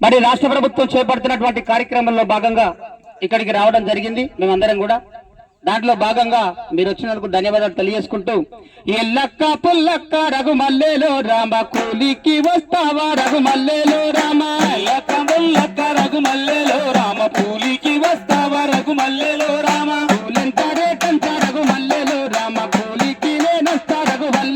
మరి రాష్ట్ర ప్రభుత్వం చేపడుతున్నటువంటి కార్యక్రమంలో భాగంగా ఇక్కడికి రావడం జరిగింది. మేమందరం కూడా దాంట్లో భాగంగా మీరు వచ్చినందుకు ధన్యవాదాలు తెలియజేసుకుంటూ ఎల్లక్క పుల్లక్క రఘుమల్లేలో రామ కూలికి వస్తావా రఘుమల్లేలో రామ? ఎల్లక్క పుల్లక్క రఘుమల్లేలో రామ కూలికి వస్తావా రఘుమల్లేలో రామ? కూలెంత రేటంత రఘుమల్లేలో రామ కూలికి నేనొస్తా రఘుమల్లేలో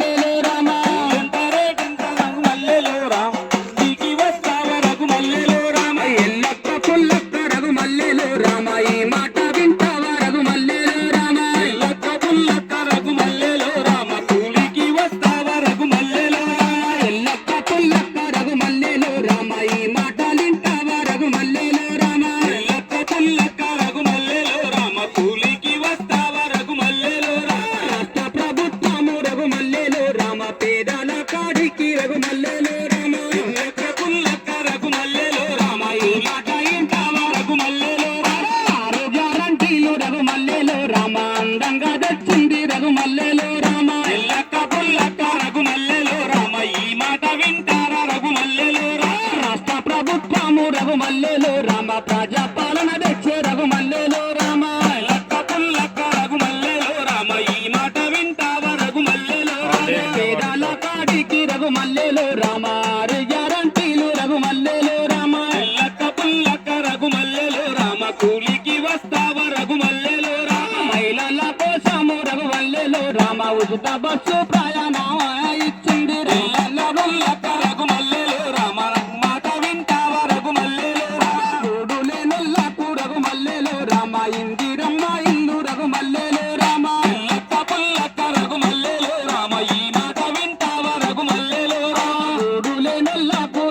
ప్రభుత్వము రఘుమల్లేలో రామ. ప్రజాపాలన రామ రఘుమల్లేలో రామ. ఎల్లక్క పుల్లక్క రఘుమల్లేలో రామ. కూలికి వస్తావా రఘుమల్లేలో రామ. మహిళల కోసము రఘుమల్లేలో రామ. ఉచిత బస్సు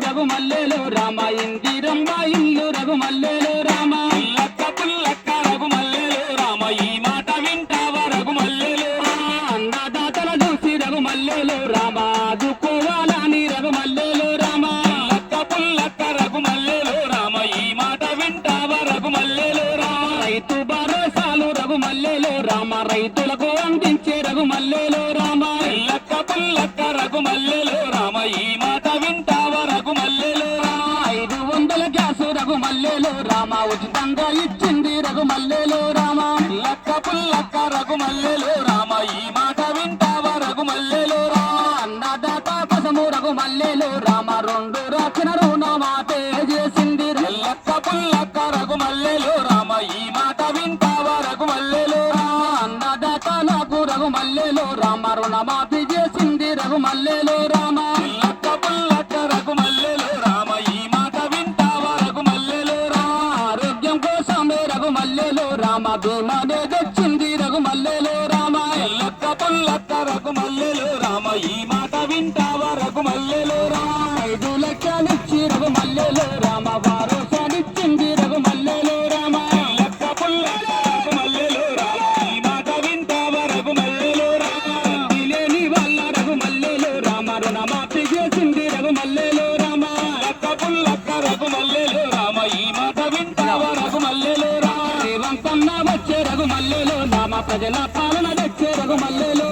రఘుమల్లేలో రామ ఇందిరమ్మ ఇల్లు రఘుమల్లేలో రామ. ఎల్లక్క పుల్లక్క రఘుమల్లేలో రామ ఈ మాట వింటావా రఘుమల్లేలో అన్నదాతల చూసి రఘుమల్లేలో రామ ఆదుకోవాలని రఘుమల్లేలో రామ. ఎల్లక్క పుల్లక్క రఘుమల్లేలో రామ ఈ మాట వింటావా రఘుమల్లేలో రామ? రైతు భరోసాలు రఘుమల్లేలో రామ రైతులకు అందించే రఘుమల్లేలో రామ. ఎల్లక్క పుల్లక్క రఘుమల్లేలో రామ ఈ రఘుమల్లేలో రామ ఉచితంగా ఇచ్చింది రఘుమల్లేలో రామ. లక్క పుల్లక్క రఘుమల్లేలో రామ. ఈ మాట వింటావా రఘుమల్లేలో రామ? అన్నదాత కోసము రఘుమల్లేలో రామ. రెండు రక్షణ రుణమాటే చేసింది లక్క పుల్లక్క రఘుమల్లేలో రామ. ఈ మాట వింటావా రఘుమల్లేలో రామ? అన్నదాతలకు రఘుమల్లేలో రామ. రుణమాఫీ చేసింది రఘుమల్లేలో రామ. రఘుమల్లేలో రామ ఈ మాట వింటావా రఘుమల్లేలో రామ. ఐదు లక్షలిచ్చి రఘుమల్లేలో రామ వారోసానిచ్చింది రఘుమల్లేలో రామ. ఎల్లక్క పుల్ల రఘుమల్లేలో రామ ఈ మాట వింటావా రఘుమల్లేలో రామ. లేని వాళ్ళ రఘుమల్లేలో రామ రుణమాఫీ చేసింది రఘుమల్లేలో రామ. లక్క పుల్లక్క రఘుమల్లేలో రామ ఈ మాట వింటావా రఘుమల్లేలో రామ. రేవంతన్న వచ్చే రఘుమల్లేలో రామ ప్రజల పాలన తెచ్చే రఘుమల్లేలో